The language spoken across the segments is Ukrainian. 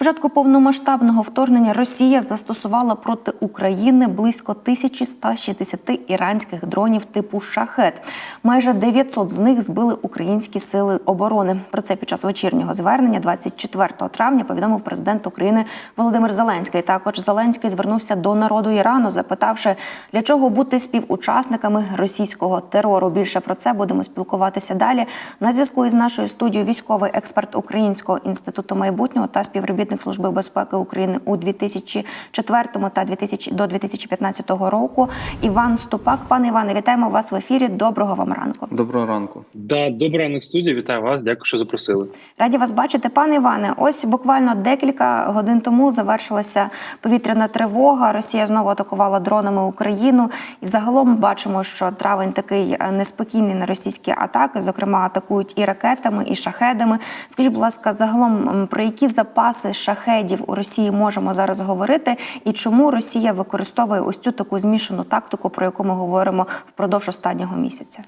початку повномасштабного вторгнення Росія застосувала проти України близько 1160 іранських дронів типу шахет. Майже 900 з них збили українські сили оборони. Про це під час вечірнього звернення 24 травня повідомив президент України Володимир Зеленський. Також Зеленський звернувся до народу Ірану, запитавши, для чого бути співучасниками російського терору. Більше про це будемо спілкуватися далі. На зв'язку із нашою студією військовий експерт Українського інституту майбутнього та співробітник служби безпеки України у 2004 та 2000, до 2015 року. Іван Ступак. Пане Іване, вітаємо вас в ефірі. Доброго вам ранку. Доброго ранку. Да, добрий ранок, студія. Вітаю вас. Дякую, що запросили. Раді вас бачити, пане Іване. Ось буквально декілька годин тому завершилася повітряна тривога. Росія знову атакувала дронами Україну. І загалом бачимо, що травень такий е, неспокійний на російські атаки. Зокрема, атакують і ракетами, і шахедами. Скажіть, будь ласка, загалом про які запаси шахедів у Росії можемо зараз говорити, і чому Росія використовує ось цю таку змішану тактику, про яку ми говоримо впродовж останнього місяця?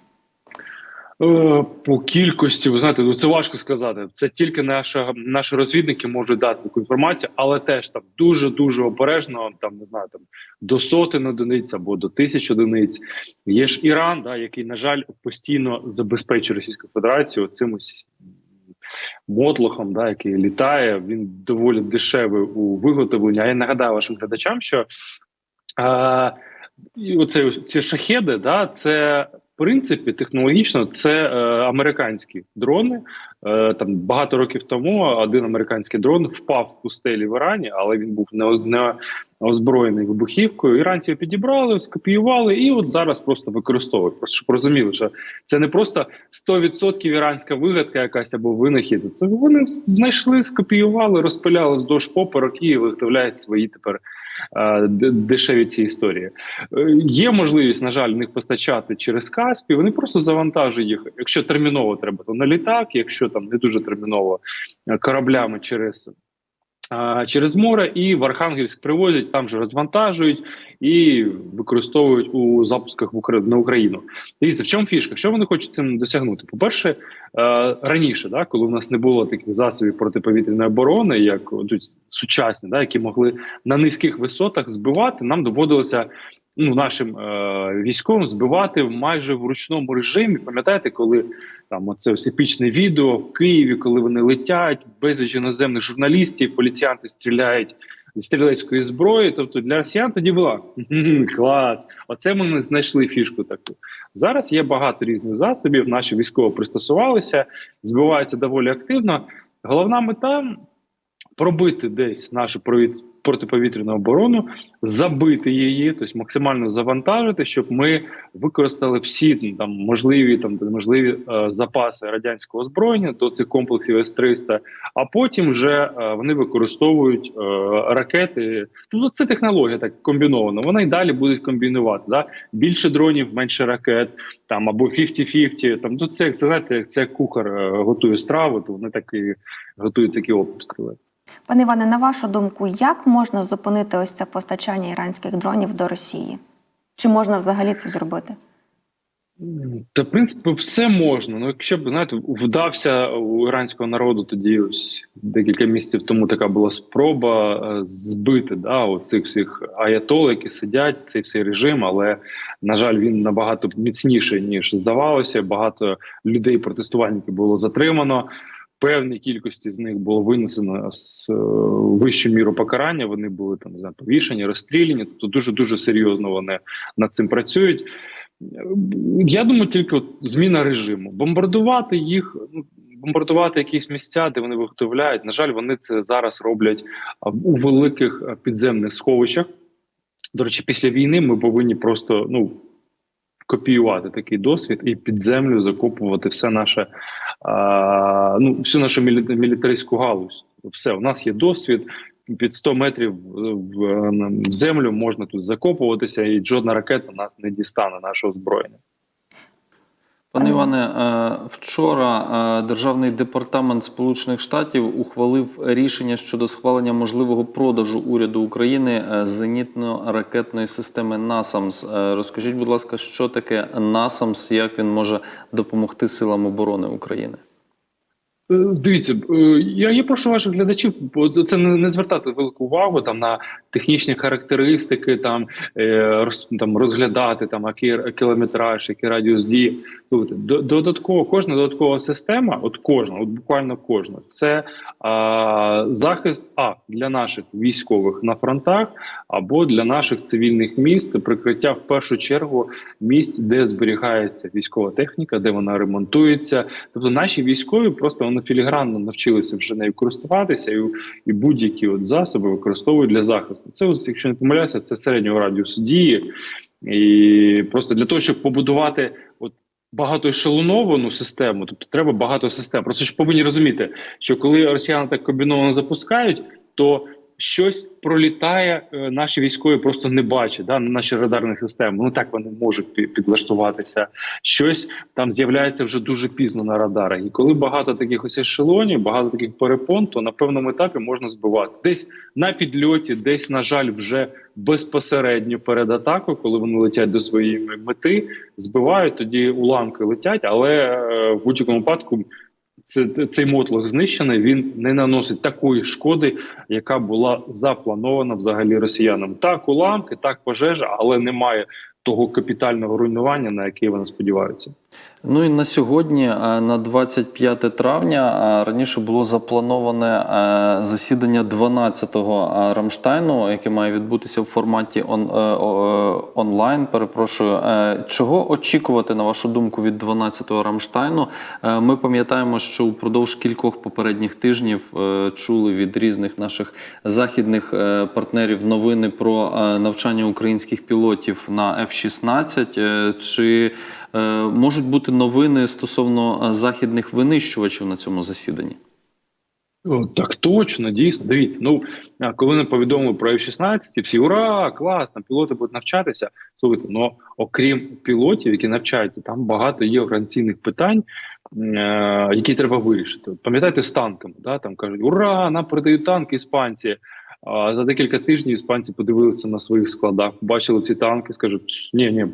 Е, По кількості, ви знаєте, ну це важко сказати. Це тільки наша, наші розвідники можуть дати таку інформацію, але теж там дуже дуже обережно, там не знаю, там до сотень одиниць або до тисяч одиниць. Є ж Іран, да, який, на жаль, постійно забезпечує Російську Федерацію цим мотлохом, да, який літає. Він доволі дешевий у виготовленні. А я нагадаю вашим глядачам, що е, оце ці шахеди, да, це в принципі технологічно це е, американські дрони. Е, там багато років тому один американський дрон впав в пустелі в Ірані, але він був не, не озброєний вибухівкою. Іранці його підібрали, скопіювали, і от зараз просто використовують. Просто щоб розуміли, що це не просто 100% іранська вигадка, якась або винахід. Це вони знайшли, скопіювали, розпиляли вздовж поперек і виготовляють свої тепер е, дешеві ці історії. Е, Є можливість, на жаль, них постачати через Каспі. Вони просто завантажують їх. Якщо терміново треба, то на літак. Якщо там не дуже терміново е, кораблями через. Через море і в Архангельськ привозять, там же розвантажують і використовують у запусках в Укра- на Україну. Дивіться, в чому фішка? Що вони хочуть цим досягнути? По-перше, е, раніше, да, коли в нас не було таких засобів протиповітряної оборони, як тут сучасні, да, які могли на низьких висотах збивати, нам доводилося ну, нашим е, військовим збивати майже в ручному режимі. Пам'ятаєте, коли там оце ось епічне відео в Києві, коли вони летять, безліч іноземних журналістів, поліціянти стріляють з стрілецької зброї. Тобто для росіян тоді була «Хм, клас. Оце ми не знайшли фішку таку. Зараз є багато різних засобів. Наші військові пристосувалися, збиваються доволі активно. Головна мета пробити десь нашу провід- протиповітряну оборону, забити її, тобто максимально завантажити, щоб ми використали всі ну, там можливі там можливі е, запаси радянського озброєння до цих комплексів С-300, а потім вже е, вони використовують е, ракети. Тобто це технологія так комбінована. Вона й далі будуть комбінувати. Да? Більше дронів, менше ракет, там або 50-50. Там тут це як знаєте, як це кухар е, готує страву, то вони такі готують такі обстріли. Пане Іване, на вашу думку, як можна зупинити ось це постачання іранських дронів до Росії? Чи можна взагалі це зробити? Та в принципі все можна. Ну, якщо б знаєте, вдався у іранського народу тоді ось декілька місяців тому така була спроба е, збити да, оцих всіх аятол, які сидять, цей всей режим, але на жаль, він набагато міцніший ніж здавалося. Багато людей, протестувальників було затримано. Певній кількості з них було винесено з е, вищу міру покарання. Вони були там не знаю, повішені, розстріляні. Тобто дуже дуже серйозно вони над цим працюють. Я думаю, тільки от зміна режиму. Бомбардувати їх, ну бомбардувати якісь місця, де вони виготовляють. На жаль, вони це зараз роблять у великих підземних сховищах. До речі, після війни ми повинні просто ну копіювати такий досвід і під землю закопувати все наше ну всю нашу мілі- мілітаристську галузь. Все, у нас є досвід. Під 100 метрів в, в, в землю можна тут закопуватися, і жодна ракета нас не дістане нашого озброєння. Пане Іване, е, вчора е, Державний департамент Сполучених Штатів ухвалив рішення щодо схвалення можливого продажу уряду України е, зенітно-ракетної системи НАСАМС. Розкажіть, будь ласка, що таке НАСАМС, як він може допомогти силам оборони України? Е, Дивіться, е, я, я прошу ваших глядачів, бо це не, не звертати велику увагу там на технічні характеристики, там, е, роз, там розглядати там який кілометраж, який радіус дії. Додатково кожна додаткова система, от кожна, от буквально кожна, це а, захист а для наших військових на фронтах або для наших цивільних міст, прикриття в першу чергу місць, де зберігається військова техніка, де вона ремонтується. Тобто наші військові просто вони філігранно навчилися вже нею користуватися, і, і будь-які от засоби використовують для захисту. Це, ось, якщо не помиляюся, це середнього радіусу дії. І просто для того, щоб побудувати от багатоешелоновану систему, тобто треба багато систем. Просто ж повинні розуміти, що коли росіяни так комбіновано запускають, то щось пролітає, е, наші військові просто не бачать да, на наші радарні системи. Ну так вони можуть підлаштуватися. Щось там з'являється вже дуже пізно на радарах. І коли багато таких ось ешелонів, багато таких перепон, то на певному етапі можна збивати. Десь на підльоті, десь, на жаль, вже безпосередньо перед атакою, коли вони летять до своєї мети, збивають, тоді уламки летять, але е, в будь-якому випадку. Це, це- цей мотлох знищений, він не наносить такої шкоди, яка була запланована взагалі росіянам. Так, уламки, так, пожежа, але немає того капітального руйнування, на яке вони сподіваються. Ну і на сьогодні, е, на 25 травня, е, раніше було заплановане е, засідання 12-го е, Рамштайну, яке має відбутися в форматі он, онлайн. Перепрошую, чого очікувати на вашу думку від 12-го Рамштайну? Ми пам'ятаємо, що упродовж кількох попередніх тижнів чули від різних наших західних партнерів новини про навчання українських пілотів на F-16. Е, Чи Е, можуть бути новини стосовно е, західних винищувачів на цьому засіданні. Так точно, дійсно. Дивіться, ну коли не повідомили про F-16, всі ура, класно, пілоти будуть навчатися. Слухайте, ну окрім пілотів, які навчаються, там багато є організаційних питань, е- які треба вирішити. Пам'ятаєте, з танками, да? там кажуть, ура, нам передають танки іспанці. За декілька тижнів іспанці подивилися на своїх складах, бачили ці танки, скажуть: ні, ні,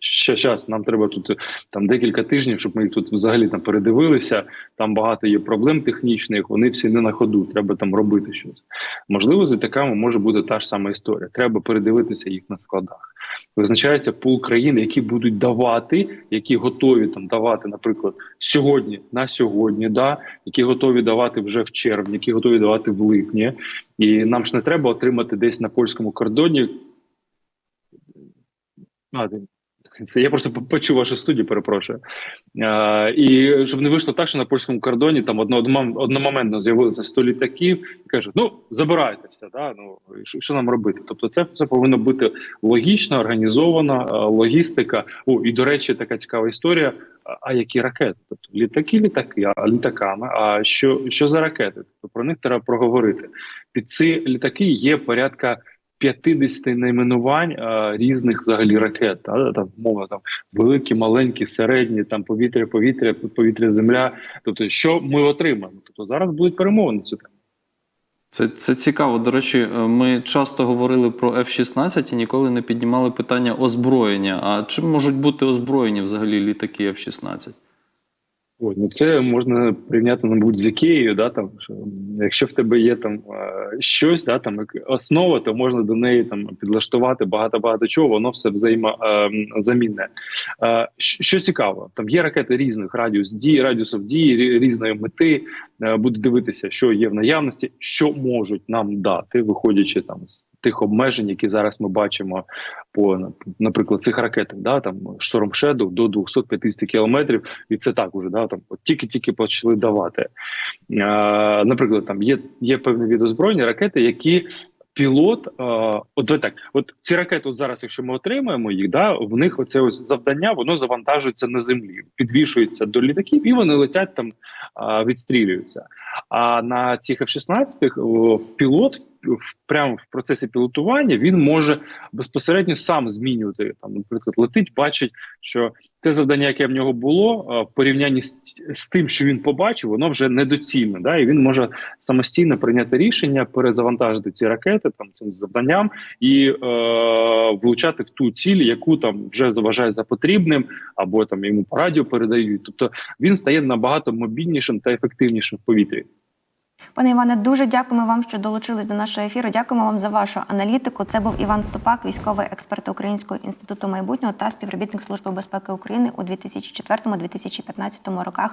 ще час, нам треба тут там декілька тижнів, щоб ми їх тут взагалі там передивилися. Там багато є проблем технічних, вони всі не на ходу. Треба там робити щось. Можливо, з літаками може бути та ж сама історія. Треба передивитися їх на складах. Визначається пул країн, які будуть давати, які готові там давати, наприклад, сьогодні на сьогодні, да, які готові давати вже в червні, які готові давати в липні. І нам ж не треба отримати десь на польському кордоні. Це я просто по- почув вашу студію, перепрошую. А, і щоб не вийшло так, що на польському кордоні там одно, одномоментно з'явилося 100 літаків і кажуть: ну забирайте все, да? ну що, що нам робити? Тобто, це, це повинно бути логічно, організована логістика. О, і до речі, така цікава історія. А які ракети? Тобто літаки, літаки, а літаками. А що, що за ракети? Тобто про них треба проговорити. Під ці літаки є порядка 50 найменувань а, різних взагалі ракет. Та, там мова там великі, маленькі, середні, там повітря, повітря, повітря, земля. Тобто, що ми отримаємо? Тобто зараз будуть перемовини цю тему. Це, це цікаво. До речі, е, ми часто говорили про F-16 і ніколи не піднімали питання озброєння. А чим можуть бути озброєні взагалі літаки F-16? Ой, ну це можна порівняти, мабуть, з Ікеєю, да, там, що, якщо в тебе є там е, щось, да, там, основа, то можна до неї там підлаштувати багато-багато чого, воно все взаємозамінне. Е, що що цікаво, там є ракети різних радіус дії, радіусів дії, різної мети. Е, Буду дивитися, що є в наявності, що можуть нам дати, виходячи там з тих обмежень, які зараз ми бачимо по наприклад цих ракетах, да, там Shadow до 250 кілометрів, і це так уже да, там тільки-тільки почали давати. Е, наприклад, там є, є певні від озброєння ракети, які пілот, е, от так, от ці ракети, от зараз, якщо ми отримаємо їх, да, в них оце ось завдання, воно завантажується на землі, підвішується до літаків, і вони летять там, е, відстрілюються. А на цих F-16 пілот прямо в процесі пілотування він може безпосередньо сам змінювати. Там, наприклад, летить, бачить, що те завдання, яке в нього було, е, в порівнянні з, з тим, що він побачив, воно вже недоцільне. Да? І він може самостійно прийняти рішення, перезавантажити ці ракети там цим завданням і е, влучати в ту ціль, яку там вже заважає за потрібним, або там йому по радіо передають. Тобто він стає набагато мобільнішим та ефективнішим в повітрі. Пане Іване, дуже дякуємо вам, що долучились до нашого ефіру. Дякуємо вам за вашу аналітику. Це був Іван Стопак, військовий експерт Українського інституту майбутнього та співробітник Служби безпеки України у 2004-2015 роках.